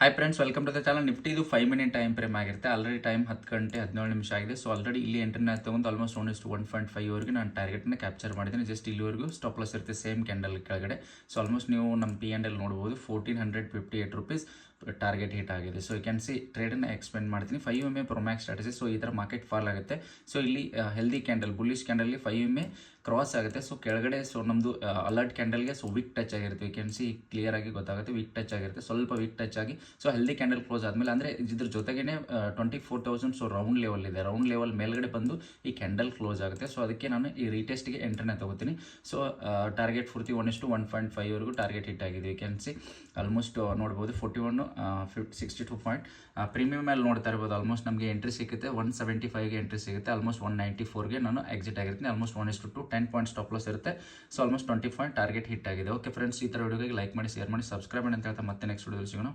Hi friends welcome to the channel Nifty ಇದು five minute time frame ಆಗಿರುತ್ತೆ. Already time ಹತ್ತು ಗಂಟೆ ಹದಿನೇಳು ನಿಮಿಷ ಆಗಿದೆ. ಸೊ ಆಲ್ರೆಡಿ ಇಲ್ಲಿ ಎಂಟರ್ನ ತಗೊಂಡು ಆಲ್ಮೋಸ್ಟ್ ಒನ್ ಇಷ್ಟು ಒನ್ ಪಾಯಿಂಟ್ ಫೈವ್ ವರೆಗೆ ನಾನು ಟಾರ್ಗೆಟ್ನ ಕ್ಯಾಪ್ಚರ್ ಮಾಡಿದ್ದೀನಿ. ಜಸ್ಟ್ ಇಲ್ಲಿವರೆಗೂ ಸ್ಟಾಪ್ ಲಾಸ್ ಇರುತ್ತೆ ಸೇಮ್ ಕ್ಯಾಂಡಲ್ ಕೆಳಗಡೆ. ಸೊ ಆಲ್ಮೋಸ್ಟ್ ನೀವು ನಮ್ಮ ಪಿ ಆ್ಯಂಡ್ ಎಲ್ ನೋಡ್ಬೋದು. Fourteen hundred fifty eight rupees target hit ಆಗಿದೆ. ಸೊ ಯು ಕ್ಯಾನ್ ಸಿ ಟ್ರೇಡನ್ನ ಎಕ್ಸ್ಪ್ಲೇನ್ ಮಾಡ್ತೀನಿ. Five M A promax strategy so ಈ ಥರ ಮಾರ್ಕೆಟ್ ಫಾಲ್ ಆಗುತ್ತೆ. ಸೊ ಇಲ್ಲಿ ಹೆಲ್ದಿ ಕ್ಯಾಂಡಲ್ ಬುಲ್ಲಿಶ್ ಕ್ಯಾಂಡಲ್ಲಿ ಫೈವ್ ಎಂ ಎ ಕ್ರಾಸ್ ಆಗುತ್ತೆ. ಸೊ ಕೆಳಗಡೆ ಸೊ ನಮ್ಮದು ಅಲರ್ಟ್ ಕ್ಯಾಂಡಲ್ಗೆ ಸೊ ವಿಕ್ ಟಚ್ ಆಗಿರುತ್ತೆ. ಯು ಕ್ಯಾನ್ ಸಿ ಕ್ಲಿಯರ್ ಆಗಿ ಗೊತ್ತಾಗುತ್ತೆ. ವಿಕ್ ಟಚ್ ಆಗಿರುತ್ತೆ. ಸ್ವಲ್ಪ ವಿಕ್ ಟಚ್ ಆಗಿ ಸೊ ಹೆಲ್ದಿ ಕ್ಯಾಂಡಲ್ ಕ್ಲೋಸ್ ಆದಮೇಲೆ, ಅಂದರೆ ಇದ್ರ ಜೊತೆಗೇನೆ twenty four thousand so round level ಇದೆ. ರೌಂಡ್ ಲೆವೆಲ್ ಮೇಲ್ಗಡೆ ಬಂದು ಈ ಕ್ಯಾಂಡಲ್ ಕ್ಲೋಸ್ ಆಗುತ್ತೆ. ಸೊ ಅದಕ್ಕೆ ನಾನು ಈ ರೀಟೆಸ್ಟ್ಗೆ ಎಂಟ್ರನ್ನ ತಗೋತೀನಿ. ಸೊ ಟಾರ್ಗೆಟ್ ಪೂರ್ತಿ ಒನ್ ಇಷ್ಟು ಒನ್ ಪಾಯಿಂಟ್ ಫೈವ್ವರೆಗೂ ಟಾರ್ಗೆಟ್ ಹಿಟ್ ಆಗಿದೆ. ಯು ಕ್ಯಾನ್ ಸಿ ಆಲ್ಮೋಸ್ಟ್ ನೋಡ್ಬೋದು forty one fifty sixty two point. Premium ಮೇಲೆ ನೋಡ್ತಾ ಇರ್ಬೋದು ಆಲ್ಮೋಸ್ಟ್ ನಮಗೆ ಎಂಟ್ರಿ ಸಿಗುತ್ತೆ. ಒನ್ ಸೆವೆಂಟಿ ಫೈವ್ಗೆ ಎಂಟ್ರಿ ಸಿಗುತ್ತೆ. ಆಲ್ಮೋಸ್ಟ್ ಒನ್ ನೈಂಟಿ ಫೋರ್ಗೆ ನಾನು ಎಕ್ಸಿಟ್ ಆಗಿರ್ತೀನಿ. ಆಲ್ಮೋಸ್ಟ್ ಒನ್ ಇಷ್ಟು two ten point stop loss ಇರುತ್ತೆ. So almost twenty point target hit ಆಗಿದೆ. ಓಕೆ ಫ್ರೆಂಡ್ಸ್ ಈ ಥರ ವಿಡಿಯೋಗೆ ಲೈಕ್ ಮಾಡಿ ಶೇರ್ ಮಾಡಿ ಸಬ್ಸ್ಕ್ರೈಬ್ ಮಾಡಿ ಅಂತ ಹೇಳ್ತಾ ಮತ್ತೆ ನೆಕ್ಸ್ಟ್ ವಿಡಿಯೋ ಸಿಗೋಣ.